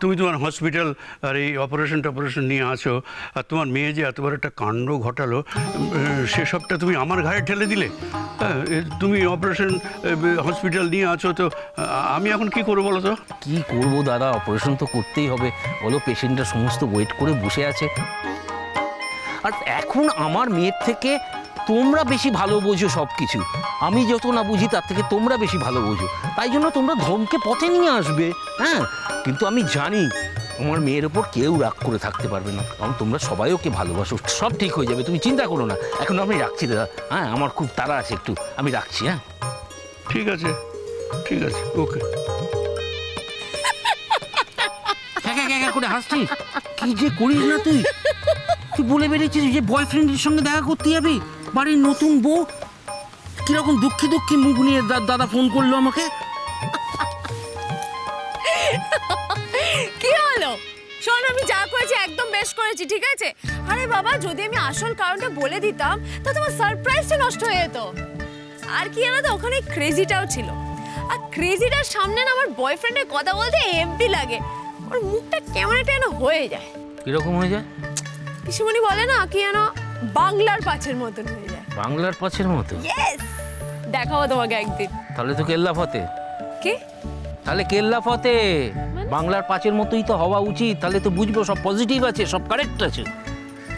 তুমি তোমার হসপিটাল আর এই অপারেশন টপারেশন নিয়ে আছো, আর তোমার মেয়ে যে এত বড় একটা কাণ্ড ঘটালো সেসবটা তুমি আমার ঘাড়ে ঠেলে দিলে? হ্যাঁ তুমি অপারেশন হসপিটাল নিয়ে আছো, তো আমি এখন কি করব বলো তো? কী করব দাদা? অপারেশন তো করতেই হবে। বলো পেশেন্টরা সমস্ত ওয়েট করে বসে আছে। আর এখন আমার মেয়ের থেকে তোমরা বেশি ভালো বোঝো সব কিছু আমি যত না বুঝি তার থেকে তোমরা বেশি ভালো বোঝো। তাই জন্য তোমরা ধর্মকে পথে নিয়ে আসবে হ্যাঁ? কিন্তু আমি জানি আমার মেয়ের ওপর কেউ রাগ করে থাকতে পারবে না কারণ তোমরা সবাই ওকে ভালোবাসো। সব ঠিক হয়ে যাবে তুমি চিন্তা করো না। এখন আমি রাখছি দাদা। হ্যাঁ আমার খুব তাড়া আছে একটু আমি রাখছি হ্যাঁ? ঠিক আছে ঠিক আছে ওকে। করে হাসছিস কি যে করিস না তুই? তুই বলে বেরিয়েছিস যে বয়ফ্রেন্ডের সঙ্গে দেখা করতে যাবি? বাড়ির নতুন বউ? কীরকম দুঃখী দুঃখী মুখ নিয়ে দাদা ফোন করল আমাকে? কি হলো? শোন আমি যা করেছি একদম বেশ করেছি ঠিক আছে? আরে বাবা যদি আমি আসল কারণটা বলে দিতাম তা তোমার সারপ্রাইজটা নষ্ট হয়ে যেত। আর কি জানো তো ওখানে ক্রেজিটাও ছিল। আর ক্রেজিটার সামনে না আমার বয়ফ্রেন্ডের কথা বলতে এমপি লাগে। ওর মুখটা কেমন একটা যেন হয়ে যায়। কীরকম হয়ে যায়? পিসিমণি বলে না কি যেন বাংলার পাঁচের মতন হয়ে যায়। বাংলার পাঁচের মতো ইয়েস দেখাবো তোমাকে একদিন। তাহলে তো কেল্লা ফতে। কি? তাহলে কেল্লা ফতে। বাংলার পাঁচের মতোই তো হওয়া উচিত। তাহলে তো বুঝব সব পজিটিভ আছে সব কারেক্ট আছে।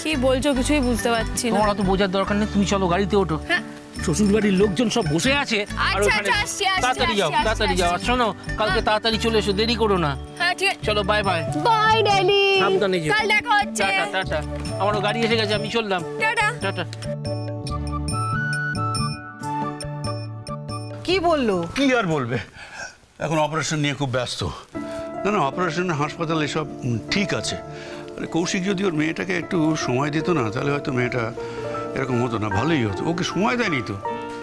কি বলছো কিছুই বুঝতে পারছি না। তোমার অত বোঝার দরকার নেই তুমি চলো গাড়িতে ওঠো। হ্যাঁ। শ্বশুর বাড়ির লোকজন সব বসে আছে আর আচ্ছা, ওখানে আচ্ছা, আসছি, আসছি, তাড়াতাড়ি যাও আসছি, তাড়াতাড়ি যাও। আর। শোনো কালকে তাড়াতাড়ি চলে এসো দেরি করো না। হ্যাঁ আছে? চলো বাই বাই বাই ড্যাডি সাবধানে যেও। কাল দেখা হচ্ছে। Tata tata. আমারও গাড়ি এসে গেছে আমি চললাম। টাটা। টাটা। কি বলল? কি আর বলবে? এখন অপারেশন নিয়ে খুব ব্যস্ত। না না অপারেশন হাসপাতাল এসব ঠিক আছে। আরে কৌশিক যদি ওর মেয়েটাকে একটু সময় দিত না তাহলে হয়তো মেয়েটা এরকম হতো না ভালোই হতো। ওকে সময় দেয়নি তো।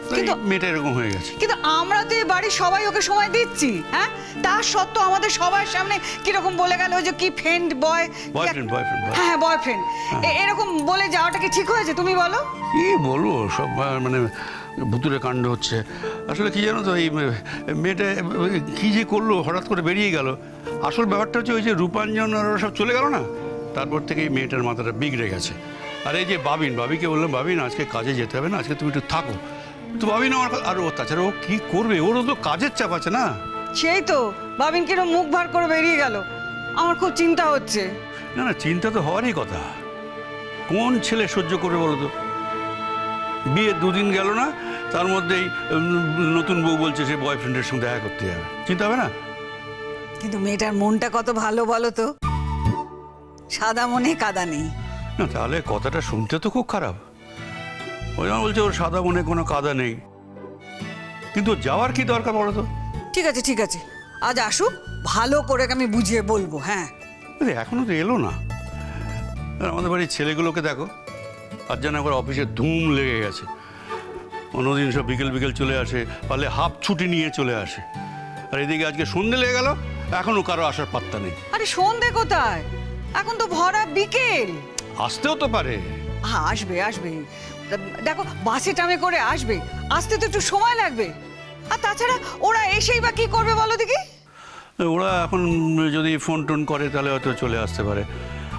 কিন্তু- মেয়েটা এরকম হয়ে গেছে। কিন্তু আমরা তো এই বাড়ির সবাই ওকে সময় দিচ্ছি হ্যাঁ? তার সত্ত্বেও আমাদের সবার সামনে কীরকম বলে গেল যে কি ফ্রেন্ড বয় boyfriend, boy- হ্যাঁ বয়ফ্রেন্ড এরকম বলে যাওয়াটা কি ঠিক হয়েছে? তুমি বলো। কি বলব সব মানে ভুতুরে কাণ্ড হচ্ছে। আসলে কি জানো তো এই মেয়েটা কি যে করল হঠাৎ করে বেরিয়ে গেল। আসল ব্যাপারটা হচ্ছে ওই যে রূপাঞ্জন আর ওরা সব চলে গেল না? তারপর থেকে এই মেয়েটার মাথাটা বিগড়ে গেছে। আর এই যে বাবিন বাবিকে বললাম বাবিন আজকে কাজে যেতে হবে না আজকে তুমি একটু থাকো। তো বাবিন আমার কা- আর ও তাছাড়া ও কি করবে? ওরও তো কাজের চাপ আছে না? সেই তো বাবিন কিরম মুখ ভার করে বেরিয়ে গেল। আমার খুব চিন্তা হচ্ছে। না না চিন্তা তো হওয়ারই কথা। কোন ছেলে সহ্য করবে বলো তো? বিয়ে দুদিন গেল না তার মধ্যেই নতুন বউ বলছে সে বয়ফ্রেন্ডের সঙ্গে দেখা করতে যাবে। চিন্তা হবে না? কিন্তু মেয়েটার মনটা কত ভালো বলো তো? সাদা মনে কাদা নেই। না তাহলে কথাটা শুনতে তো খুব খারাপ। ওই জন্য বলছে ওর সাদা মনে কোনো কাদা নেই। কিন্তু যাওয়ার কি দরকার বলো তো? ঠিক আছে ঠিক আছে। আজ আসুক ভালো করে আমি বুঝিয়ে বলব হ্যাঁ। এখনও তো এলো না। আমাদের বাড়ির ছেলেগুলোকে দেখো আর যেন একবার অফিসে ধুম লেগে গেছে। অন্যদিন সব বিকেল বিকেল চলে আসে পারলে হাফ ছুটি নিয়ে চলে আসে। আর এদিকে আজকে সন্ধে লেগে গেল এখনও কারও আসার পাত্তা নেই। আরে সন্ধে কোথায়? এখন তো ভরা বিকেল। আসতেও তো পারে। আসবে আসবে। দেখো বাসে টামে করে আসবে। আসতে তো একটু সময় লাগবে। আর তাছাড়া ওরা এসেই বা কি করবে বলো দেখি? ওরা এখন যদি ফোন টোন করে তাহলে হয়তো চলে আসতে পারে।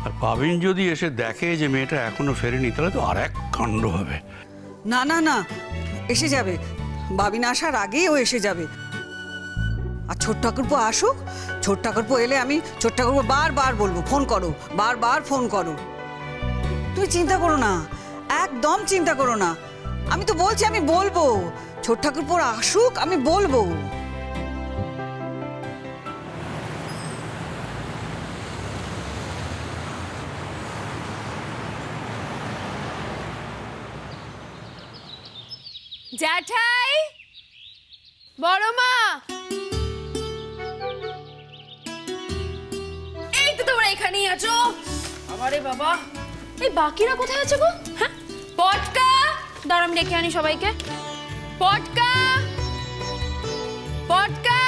আর পাবিন যদি এসে দেখে যে মেয়েটা এখনও ফেরেনি তাহলে তো আর এক কাণ্ড হবে। না না না এসে যাবে। বাবিন আসার আগেই ও এসে যাবে। আর ছোট্ট ঠাকুরপো আসুক। ছোট্ট ঠাকুরপো এলে আমি ছোট্ট ঠাকুরপো বারবার বলব ফোন করো বারবার ফোন করো। তুই চিন্তা করো না। একদম চিন্তা করো না। আমি তো বলছি আমি বলব। ছোট্ট ঠাকুরপোর আসুক আমি বলব। জ্যাঠাই! বড় মা! এই তো তোমরা এখানেই আছো। আরে বাবা। এই বাকিরা কোথায় আছে গো? হ্যাঁ? পটকা! দাঁড়া আমি ডেকে আনি সবাইকে। পটকা! পটকা!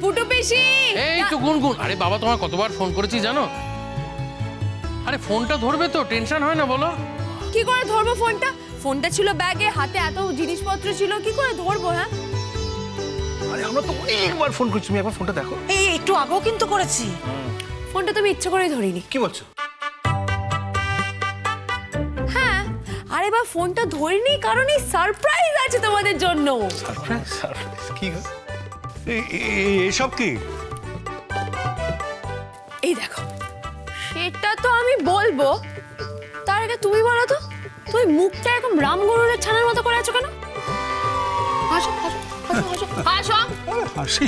পুটু পিসি! এই তো গুনগুন। আরে বাবা তোমার কতবার ফোন করেছি জানো? আরে ফোনটা ধরবে তো টেনশন হয় না বলো। কি করে ধরবো ফোনটা? ফোনটা ছিল ব্যাগে হাতে এত জিনিসপত্র ছিল কি করে ধরবো হ্যাঁ? আরে আমরা তো অনেকবার ফোন করছি তুমি একবার ফোনটা দেখো। এই একটু আগেও কিন্তু করেছি। ফোনটা তুমি ইচ্ছে করেই ধরিনি। কি বলছো? বা ফোনটা ধরিনি কারণ এই সারপ্রাইজ আছে তোমাদের জন্য। সারপ্রাইজ সারপ্রাইজ কি গো? এ- এ- এসব কি? এই দেখো সেটা তো আমি বলব। তার আগে তুমি বলো তো তুমি মুখটা এরকম রামগরুরের ছানার মতো করে আছো কেন? হাসো হাসো হাসো হাসো হাসো হাসি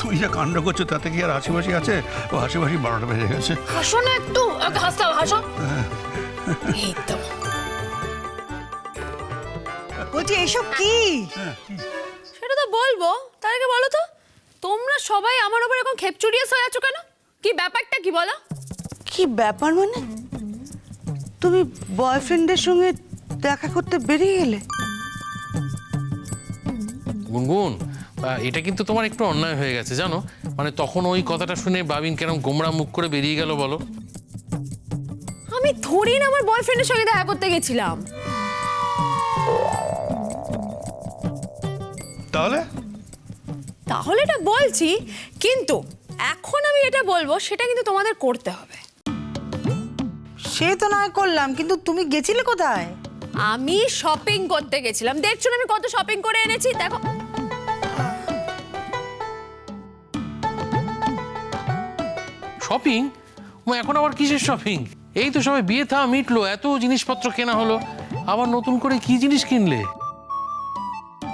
তুই যা কাণ্ড করছ তাতে কি আর হাসি বাসি আছে? ও হাসি বাসি বারোটা বেজে গেছে। হাসো না একটু একটু হাসতে হবে হাসো। এই তো বলছি এসব কি? সেটা তো বলব। তার আগে বলো তো তোমরা সবাই আমার উপর এরকম খেপ চুরিয়ে হয়ে আছো কেন? কি ব্যাপারটা কি বলো? কি ব্যাপার মানে? তুমি বয়ফ্রেন্ডের সঙ্গে দেখা করতে বেরিয়ে গেলে? গুনগুন এটা কিন্তু তোমার একটু অন্যায় হয়ে গেছে জানো? মানে তখন ওই কথাটা শুনে বাবিন কেরম গোমরা মুখ করে বেরিয়ে গেল বলো। আমি থরিন আমার বয়ফ্রেন্ডের সঙ্গে দেখা করতে গেছিলাম। তাহলে এটা বলছি কিন্তু এখন আমি এটা বলব সেটা কিন্তু তোমাদের করতে হবে। সে তো নয় করলাম কিন্তু তুমি গেছিলে কোথায়? আমি শপিং করতে গেছিলাম। দেখছ না আমি কত শপিং করে এনেছি? দেখো। শপিং ও এখন আবার কিসের শপিং এই তো সবাই বিয়ে থা মিটলো এত জিনিসপত্র কেনা হলো। আবার নতুন করে কি জিনিস কিনলে?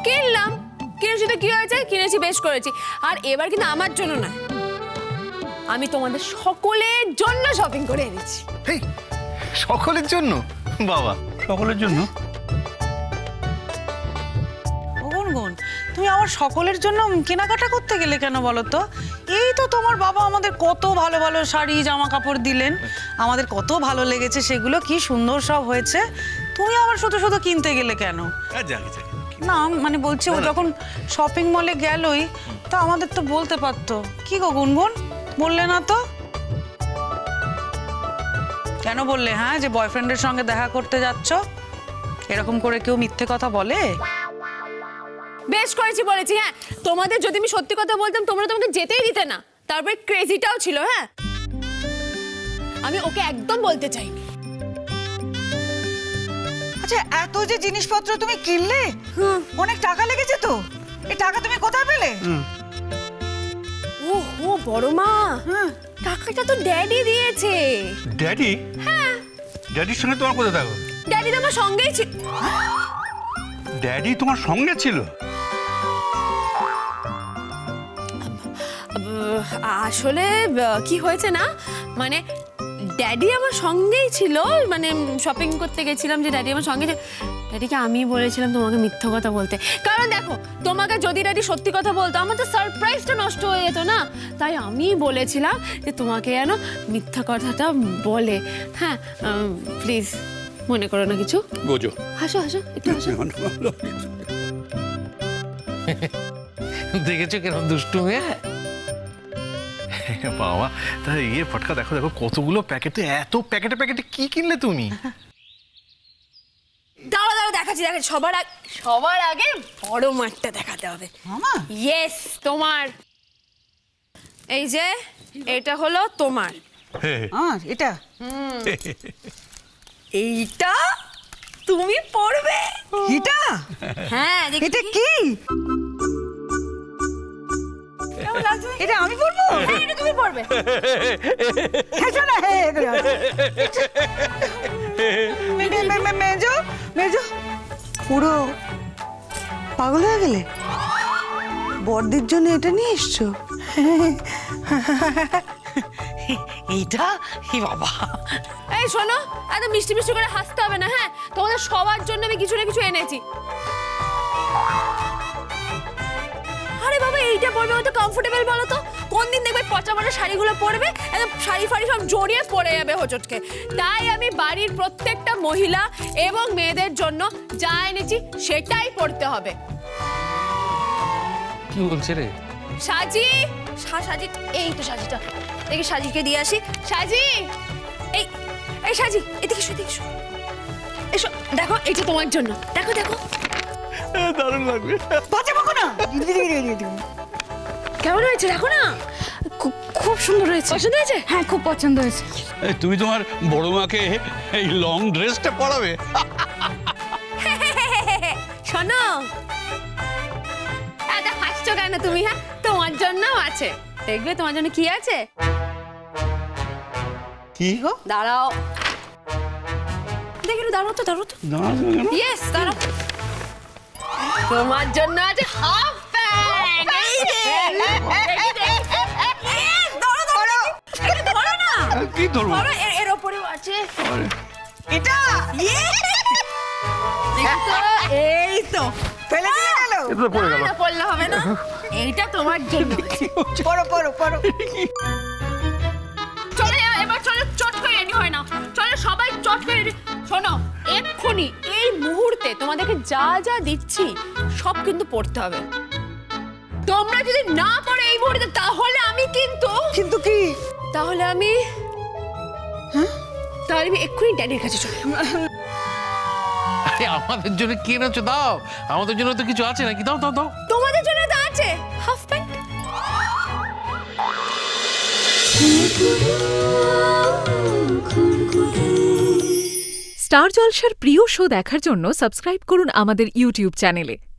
কিনলাম। কিনেছি তো কি হয়েছে? কিনেছি বেশ করেছি। আর এবার কিন্তু আমার জন্য না আমি তোমাদের সকলের জন্য শপিং করে এনেছি। সকলের জন্য? বাবা। সকলের জন্য? গুনগুন তুমি আমার সকলের জন্য কেনাকাটা করতে গেলে কেন বলো তো? এই তো তোমার বাবা আমাদের কত ভালো ভালো শাড়ি জামা কাপড় দিলেন। আমাদের কত ভালো লেগেছে সেগুলো কি সুন্দর সব হয়েছে। তুমি আবার শুধু শুধু কিনতে গেলে কেন? যাকে যাকে। না মানে বলছে ও যখন শপিং মলে গেলই তা আমাদের তো বলতে পারতো। কি গো গুনগুন? বললে না তো? কেন বললে হ্যাঁ যে বয়ফ্রেন্ডের সঙ্গে দেখা করতে যাচ্ছ? এরকম করে কেউ মিথ্যে কথা বলে? বেশ করেছি বলেছি হ্যাঁ। তোমাদের যদি আমি সত্যি কথা বলতাম তোমরা তোমাকে যেতেই দিতে না। তারপরে ক্রেজিটাও ছিল হ্যাঁ। আমি ওকে একদম বলতে চাইনি। আচ্ছা এত যে জিনিসপত্র তুমি কিনলে? অনেক টাকা লেগেছে তো। এই টাকা তুমি কোথায় পেলে? ও ও বড় মা। টাকাটা তো ড্যাডি দিয়েছে। ড্যাডি? হ্যাঁ। ড্যাডির সঙ্গে তোমার কোথায় থাকো ড্যাডি তো আমার সঙ্গেই ছিল। ড্যাডি তোমার সঙ্গে ছিল? আসলে কি হয়েছে না? মানে ড্যাডি আমার সঙ্গেই ছিল মানে শপিং করতে গেছিলাম যে ড্যাডি আমার সঙ্গে ছিল। ড্যাডিকে আমি বলেছিলাম তোমাকে মিথ্যা কথা বলতে। কারণ দেখো তোমাকে যদি ড্যাডি সত্যি কথা বলতো আমার তো সারপ্রাইজটা নষ্ট হয়ে যেত না। তাই আমি বলেছিলাম যে তোমাকে যেন মিথ্যা কথাটা বলে। হ্যাঁ প্লিজ মনে করো না কিছু। বোঝো হাসো হাসো একটু হাসো। দেখেছ কেরম দুষ্টু মেয়ে? বাবা তা ইয়ে ফটকা দেখো দেখো কতগুলো প্যাকেটে। এত প্যাকেটে প্যাকেটে কি কিনলে তুমি? দাঁড়া দাঁড়া দেখাচ্ছি দেখাচ্ছি। সবার আগে সবার আগে বড় মাঠটা দেখাতে হবে। ইয়েস তোমার। এই যে এটা হলো তোমার। আর এটা? এইটা তুমি পড়বে এটা? হ্যাঁ এটা কি? এটা আমি বলব হ্যাঁ, এটা তুমি পড়বে। হেসো না হে এগুলো। মে- মে- মে- মে- মেজো মেজো। পুরো পাগল হয়ে গেলে? বড়দির জন্য এটা নিয়ে এসছো? এইটা? হি বাবা। এই শোনো এত মিষ্টি মিষ্টি করে হাসতে হবে না হ্যাঁ? তোমাদের সবার জন্য আমি কিছু না কিছু এনেছি। এইটা পরবে অত কমফোর্টেবল বলো তো? কোন দিন দেখবে পচা পচা শাড়িগুলো পরবে? একদম শাড়ি ফাড়ি সব জড়িয়ে পড়ে যাবে হোচটকে। তাই আমি বাড়ির প্রত্যেকটা মহিলা এবং মেয়েদের জন্য যা এনেছি সেটাই পড়তে হবে। কি বলছে রে? সাজি! সা- সাজি এই তো সাজিটা। দেখি সাজিকে দিয়ে আসি। সাজি! এই এই সাজি এদিকে এসো এদিকে এসো। এসো দেখো এটা তোমার জন্য। দেখো দেখো। দারুণ লাগবে। বাজে বকো না। কেমন হয়েছে? দেখো না। খুব সুন্দর হয়েছে। পছন্দ হয়েছে? হ্যাঁ খুব পছন্দ হয়েছে। তুমি তোমার বড় মাকে এই লং ড্রেসটা পরাবে? শোনো। এত হাসছো কেন তুমি হ্যাঁ? তোমার জন্যও আছে। দেখবে তোমার জন্য কি আছে? কি গো? দাঁড়াও। দেখে দাঁড়াও তো দাঁড়াও তো। দাঁড়াও ইয়েস দাঁড়াও। তোমার জন্য আছে হাফ এটা তোমার জন্য চলো এবার চলো চট করে হয় না চলো সবাই চট করে শোনো এক্ষুনি এই মুহূর্তে তোমাদেরকে যা যা দিচ্ছি সব কিন্তু পড়তে হবে। তোমরা যদি না পড়ে এই মুহূর্তে তাহলে আমি কিন্তু কিন্তু কি? তাহলে আমি তাহলে আমি এক্ষুনি ড্যাডির কাছে চলে যাব। আরে আমাদের জন্য কি এনেছো? দাও। আমাদের জন্য তো কিছু আছে নাকি? দাও দাও দাও। তোমাদের জন্য তো আছে। Half pant. স্টার জলসার প্রিয় শো দেখার জন্য সাবস্ক্রাইব করুন আমাদের ইউটিউব চ্যানেলে।